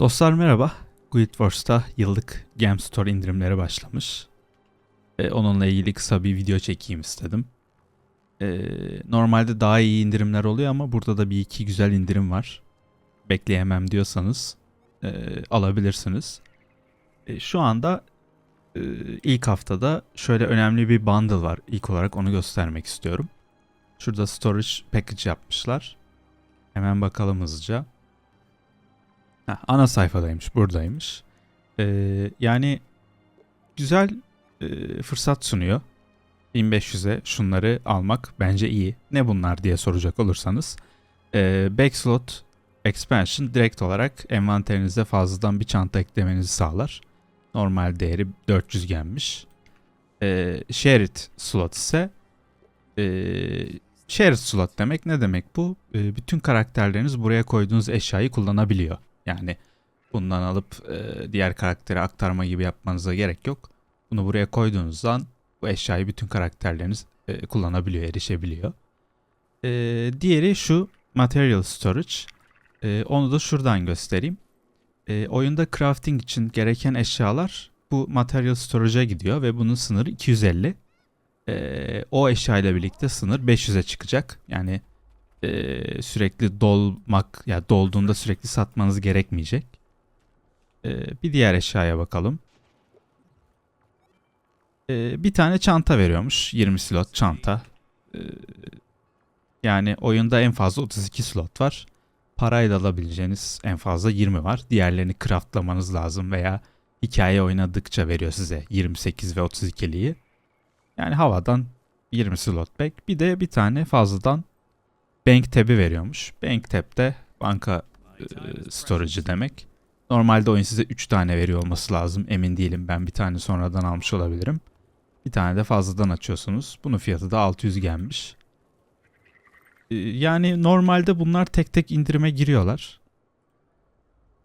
Dostlar merhaba. Guild Wars'ta yıllık Game Store indirimleri başlamış. Ee, onunla ilgili kısa bir video çekeyim istedim. Ee, normalde daha iyi indirimler oluyor ama burada da bir iki güzel indirim var. Bekleyemem diyorsanız e, alabilirsiniz. E, şu anda e, ilk haftada şöyle önemli bir bundle var. İlk olarak onu göstermek istiyorum. Şurada storage package yapmışlar. Hemen bakalım hızlıca. Heh, ana sayfadaymış, buradaymış. Ee, yani güzel e, fırsat sunuyor. 1500'e şunları almak bence iyi. Ne bunlar diye soracak olursanız. Ee, Backslot Expansion direkt olarak envanterinize fazladan bir çanta eklemenizi sağlar. Normal değeri 400 gelmiş. Ee, shared slot ise e, shared slot demek ne demek bu? E, bütün karakterleriniz buraya koyduğunuz eşyayı kullanabiliyor. Yani bundan alıp e, diğer karaktere aktarma gibi yapmanıza gerek yok. Bunu buraya koyduğunuz zaman bu eşyayı bütün karakterleriniz e, kullanabiliyor, erişebiliyor. E, diğeri şu Material Storage. E, onu da şuradan göstereyim. E, oyunda crafting için gereken eşyalar bu Material Storage'a gidiyor ve bunun sınırı 250. E, o eşya ile birlikte sınır 500'e çıkacak. Yani e, sürekli dolmak ya yani dolduğunda sürekli satmanız gerekmeyecek. E, bir diğer eşyaya bakalım. E, bir tane çanta veriyormuş. 20 slot çanta. E, yani oyunda en fazla 32 slot var. Parayla alabileceğiniz en fazla 20 var. Diğerlerini craftlamanız lazım veya hikaye oynadıkça veriyor size 28 ve 32'liyi. Yani havadan 20 slot back. Bir de bir tane fazladan Bank tab'i veriyormuş. Bank tab de banka e, storage'ı demek. Normalde oyun size 3 tane veriyor olması lazım. Emin değilim ben bir tane sonradan almış olabilirim. Bir tane de fazladan açıyorsunuz. Bunun fiyatı da 600 gelmiş. E, yani normalde bunlar tek tek indirime giriyorlar.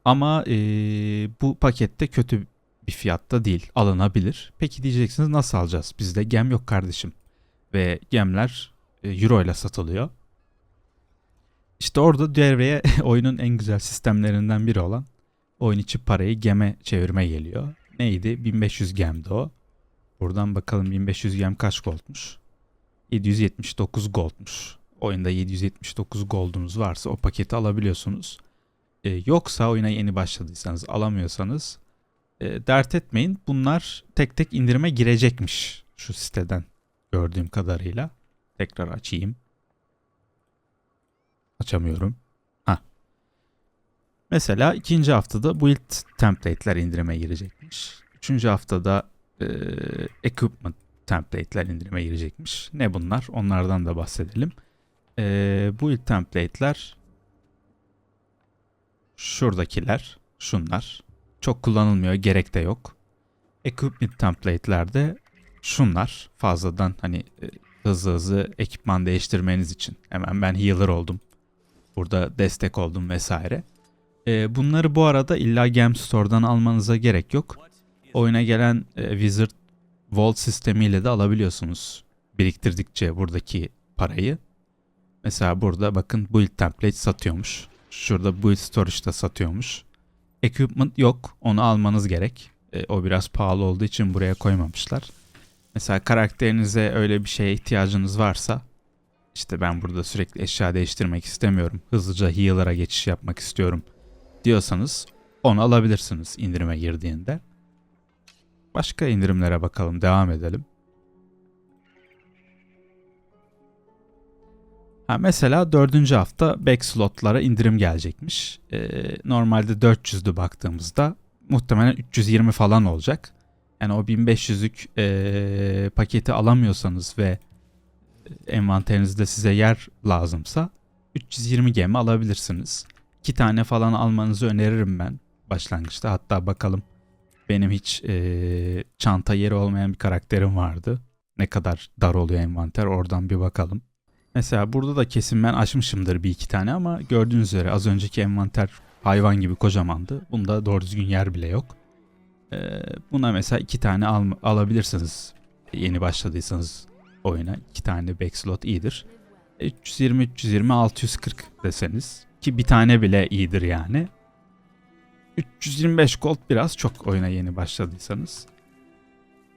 Ama e, bu pakette kötü bir fiyatta değil. Alınabilir. Peki diyeceksiniz nasıl alacağız? Bizde gem yok kardeşim. Ve gemler e, euro ile satılıyor. İşte orada devreye oyunun en güzel sistemlerinden biri olan oyun içi parayı geme çevirme geliyor. Neydi? 1500 gemdi o. Buradan bakalım 1500 gem kaç goldmuş? 779 goldmuş. Oyunda 779 goldunuz varsa o paketi alabiliyorsunuz. Ee, yoksa oyuna yeni başladıysanız alamıyorsanız e, dert etmeyin. Bunlar tek tek indirime girecekmiş şu siteden gördüğüm kadarıyla. Tekrar açayım. Açamıyorum. Ha. Mesela ikinci haftada build template'ler indirime girecekmiş. Üçüncü haftada e, equipment template'ler indirime girecekmiş. Ne bunlar? Onlardan da bahsedelim. E, build template'ler şuradakiler, şunlar. Çok kullanılmıyor, gerek de yok. Equipment template'lerde şunlar fazladan hani e, hızlı hızlı ekipman değiştirmeniz için. Hemen ben healer oldum burada destek oldum vesaire. E, bunları bu arada illa Game Store'dan almanıza gerek yok. Oyuna gelen e, Wizard Vault sistemiyle de alabiliyorsunuz. Biriktirdikçe buradaki parayı. Mesela burada bakın build template satıyormuş. Şurada build storage da satıyormuş. Equipment yok. Onu almanız gerek. E, o biraz pahalı olduğu için buraya koymamışlar. Mesela karakterinize öyle bir şeye ihtiyacınız varsa işte ben burada sürekli eşya değiştirmek istemiyorum. Hızlıca healer'a geçiş yapmak istiyorum diyorsanız onu alabilirsiniz indirime girdiğinde. Başka indirimlere bakalım. Devam edelim. Ha mesela dördüncü hafta back slotlara indirim gelecekmiş. Ee, normalde 400'dü baktığımızda muhtemelen 320 falan olacak. Yani o 1500'lük e, paketi alamıyorsanız ve envanterinizde size yer lazımsa 320 gemi alabilirsiniz. 2 tane falan almanızı öneririm ben başlangıçta. Hatta bakalım benim hiç e, çanta yeri olmayan bir karakterim vardı. Ne kadar dar oluyor envanter oradan bir bakalım. Mesela burada da kesin ben açmışımdır bir iki tane ama gördüğünüz üzere az önceki envanter hayvan gibi kocamandı. Bunda doğru düzgün yer bile yok. Ee, buna mesela iki tane al alabilirsiniz yeni başladıysanız oyuna. iki tane backslot iyidir. 320, 320, 640 deseniz ki bir tane bile iyidir yani. 325 gold biraz çok oyuna yeni başladıysanız.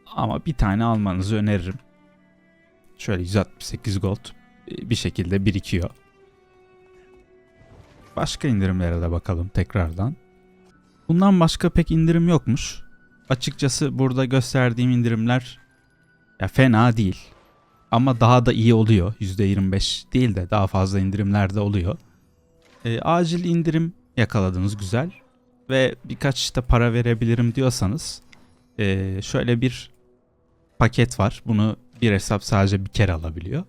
Ama bir tane almanızı öneririm. Şöyle 168 gold e, bir şekilde birikiyor. Başka indirimlere de bakalım tekrardan. Bundan başka pek indirim yokmuş. Açıkçası burada gösterdiğim indirimler ya fena değil. Ama daha da iyi oluyor. %25 değil de daha fazla indirimler de oluyor. E, acil indirim yakaladınız güzel. Ve birkaç işte para verebilirim diyorsanız e, şöyle bir paket var. Bunu bir hesap sadece bir kere alabiliyor.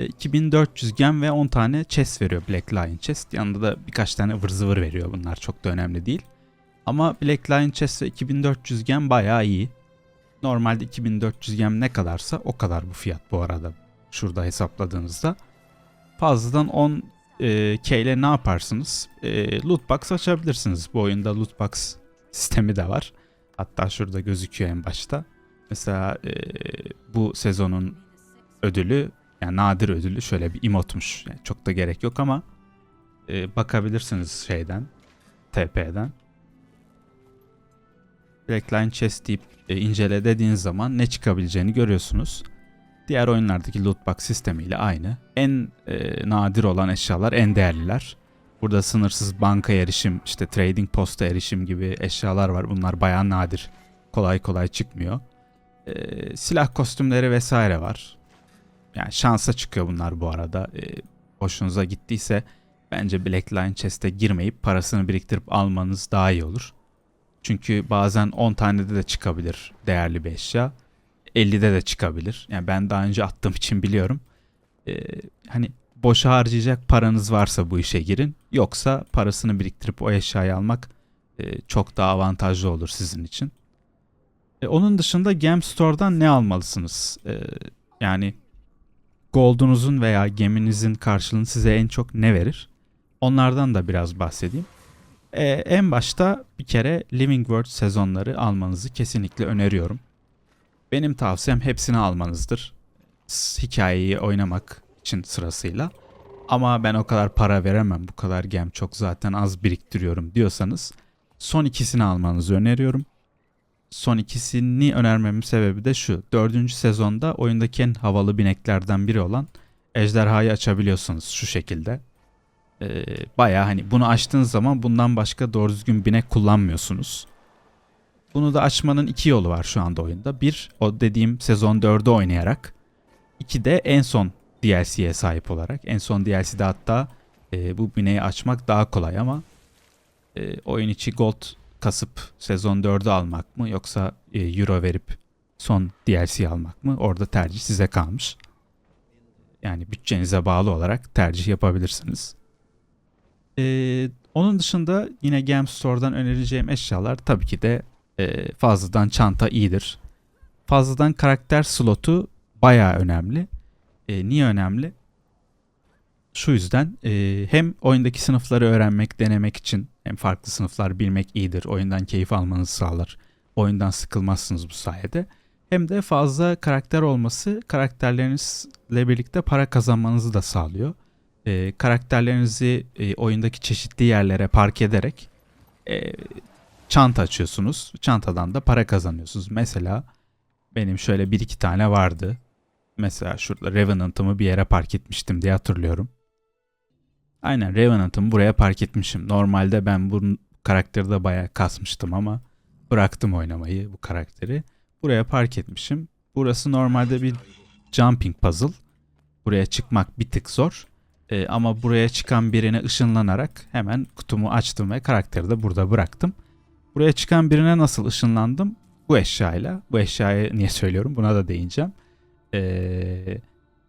E, 2400 gem ve 10 tane chest veriyor Black Lion chest. Yanında da birkaç tane ıvır zıvır veriyor. Bunlar çok da önemli değil. Ama Black Lion chest ve 2400 gem bayağı iyi. Normalde 2400 gem ne kadarsa o kadar bu fiyat bu arada. Şurada hesapladığınızda. Fazladan 10 e, K ile ne yaparsınız? E, loot box açabilirsiniz. Bu oyunda loot box sistemi de var. Hatta şurada gözüküyor en başta. Mesela e, bu sezonun ödülü yani nadir ödülü şöyle bir emotmuş. Yani çok da gerek yok ama e, bakabilirsiniz şeyden TP'den. Blackline Chest deyip e, incele dediğiniz zaman ne çıkabileceğini görüyorsunuz. Diğer oyunlardaki loot box sistemiyle aynı. En e, nadir olan eşyalar en değerliler. Burada sınırsız banka erişim, işte trading posta erişim gibi eşyalar var. Bunlar bayağı nadir. Kolay kolay çıkmıyor. E, silah kostümleri vesaire var. Yani şansa çıkıyor bunlar bu arada. E, hoşunuza gittiyse bence Blackline Chest'e girmeyip parasını biriktirip almanız daha iyi olur. Çünkü bazen 10 tane de çıkabilir değerli bir eşya. 50'de de çıkabilir. Yani ben daha önce attığım için biliyorum. Ee, hani boşa harcayacak paranız varsa bu işe girin. Yoksa parasını biriktirip o eşyayı almak e, çok daha avantajlı olur sizin için. E, onun dışında Gem Store'dan ne almalısınız? E, yani Gold'unuzun veya geminizin karşılığını size en çok ne verir? Onlardan da biraz bahsedeyim. Ee, en başta bir kere Living World sezonları almanızı kesinlikle öneriyorum. Benim tavsiyem hepsini almanızdır. Hikayeyi oynamak için sırasıyla. Ama ben o kadar para veremem, bu kadar gem çok zaten az biriktiriyorum diyorsanız son ikisini almanızı öneriyorum. Son ikisini önermemin sebebi de şu. Dördüncü sezonda oyundaki en havalı bineklerden biri olan ejderhayı açabiliyorsunuz şu şekilde e, bayağı hani bunu açtığınız zaman bundan başka doğru düzgün binek kullanmıyorsunuz. Bunu da açmanın iki yolu var şu anda oyunda. Bir, o dediğim sezon 4'ü oynayarak. İki de en son DLC'ye sahip olarak. En son DLC'de hatta e, bu bineği açmak daha kolay ama e, oyun içi gold kasıp sezon 4'ü almak mı yoksa e, euro verip son DLC almak mı? Orada tercih size kalmış. Yani bütçenize bağlı olarak tercih yapabilirsiniz. Ee, onun dışında yine Game Store'dan önereceğim eşyalar tabii ki de e, fazladan çanta iyidir. Fazladan karakter slotu bayağı önemli. E, niye önemli? Şu yüzden e, hem oyundaki sınıfları öğrenmek, denemek için hem farklı sınıflar bilmek iyidir. Oyundan keyif almanızı sağlar. Oyundan sıkılmazsınız bu sayede. Hem de fazla karakter olması karakterlerinizle birlikte para kazanmanızı da sağlıyor e, karakterlerinizi e, oyundaki çeşitli yerlere park ederek e, çanta açıyorsunuz. Çantadan da para kazanıyorsunuz. Mesela benim şöyle bir iki tane vardı. Mesela şurada Revenant'ımı bir yere park etmiştim diye hatırlıyorum. Aynen Revenant'ımı buraya park etmişim. Normalde ben bu karakteri de bayağı kasmıştım ama bıraktım oynamayı bu karakteri. Buraya park etmişim. Burası normalde bir jumping puzzle. Buraya çıkmak bir tık zor. E, ama buraya çıkan birine ışınlanarak hemen kutumu açtım ve karakteri de burada bıraktım. Buraya çıkan birine nasıl ışınlandım? Bu eşyayla. Bu eşyayı niye söylüyorum? Buna da değineceğim. E,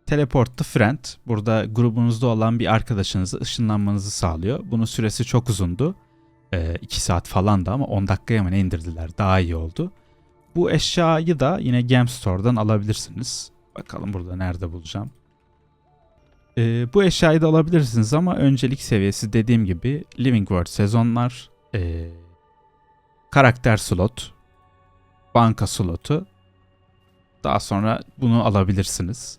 teleport to friend. Burada grubunuzda olan bir arkadaşınızı ışınlanmanızı sağlıyor. Bunun süresi çok uzundu. 2 e, saat falan da ama 10 dakikaya mı ne indirdiler? Daha iyi oldu. Bu eşyayı da yine Game Store'dan alabilirsiniz. Bakalım burada nerede bulacağım. E, bu eşyayı da alabilirsiniz ama öncelik seviyesi dediğim gibi Living World sezonlar, e, karakter slot, banka slotu. Daha sonra bunu alabilirsiniz.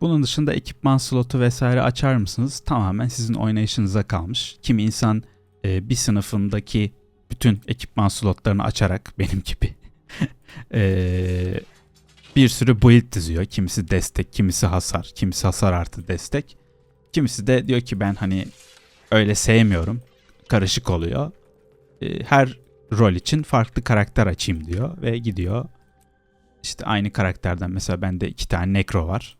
Bunun dışında ekipman slotu vesaire açar mısınız? Tamamen sizin oynayışınıza kalmış. Kimi insan e, bir sınıfındaki bütün ekipman slotlarını açarak benim gibi eee, bir sürü build diziyor. Kimisi destek, kimisi hasar, kimisi hasar artı destek. Kimisi de diyor ki ben hani öyle sevmiyorum. Karışık oluyor. Eee, her rol için farklı karakter açayım diyor ve gidiyor. İşte aynı karakterden mesela bende iki tane Necro var.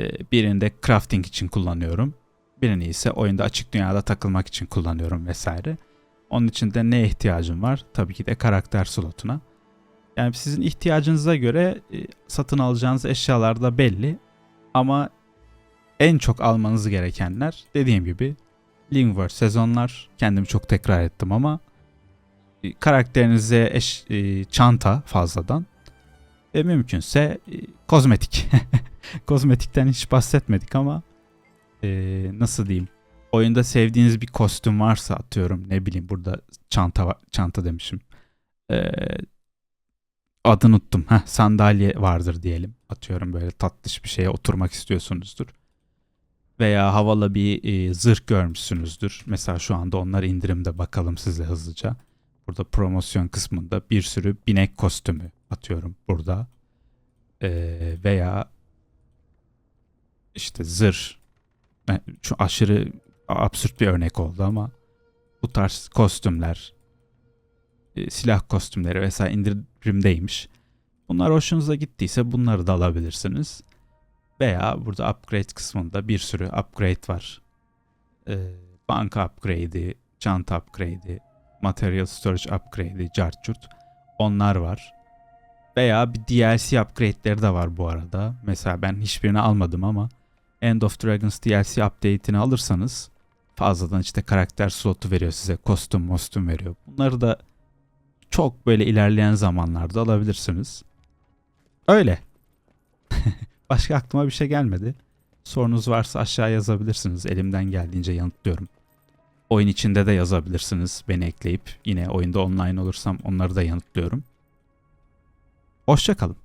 Ee, birini de crafting için kullanıyorum. Birini ise oyunda açık dünyada takılmak için kullanıyorum vesaire. Onun için de neye ihtiyacım var? Tabii ki de karakter slotuna. Yani sizin ihtiyacınıza göre e, satın alacağınız eşyalar da belli. Ama en çok almanız gerekenler dediğim gibi Lingworld sezonlar. Kendimi çok tekrar ettim ama e, karakterinize eş, e, çanta fazladan ve mümkünse kozmetik. Kozmetikten hiç bahsetmedik ama nasıl diyeyim? Oyunda sevdiğiniz bir kostüm varsa atıyorum ne bileyim burada çanta çanta demişim. E, adını unuttum. Heh, sandalye vardır diyelim. Atıyorum böyle tatlış bir şeye oturmak istiyorsunuzdur. Veya havalı bir e, zırh görmüşsünüzdür. Mesela şu anda onlar indirimde bakalım size hızlıca. Burada promosyon kısmında bir sürü binek kostümü atıyorum burada. Ee, veya işte zırh. Şu aşırı absürt bir örnek oldu ama bu tarz kostümler, e, silah kostümleri vesaire indirimdeymiş. Bunlar hoşunuza gittiyse bunları da alabilirsiniz. Veya burada upgrade kısmında bir sürü upgrade var. Ee, banka upgrade'i, çanta upgrade'i, material storage upgrade'i, cart curt. Onlar var. Veya bir DLC upgrade'leri de var bu arada. Mesela ben hiçbirini almadım ama End of Dragons DLC update'ini alırsanız fazladan işte karakter slotu veriyor size. Kostüm mostüm veriyor. Bunları da çok böyle ilerleyen zamanlarda alabilirsiniz. Öyle. Başka aklıma bir şey gelmedi. Sorunuz varsa aşağı yazabilirsiniz. Elimden geldiğince yanıtlıyorum. Oyun içinde de yazabilirsiniz beni ekleyip. Yine oyunda online olursam onları da yanıtlıyorum. Hoşçakalın.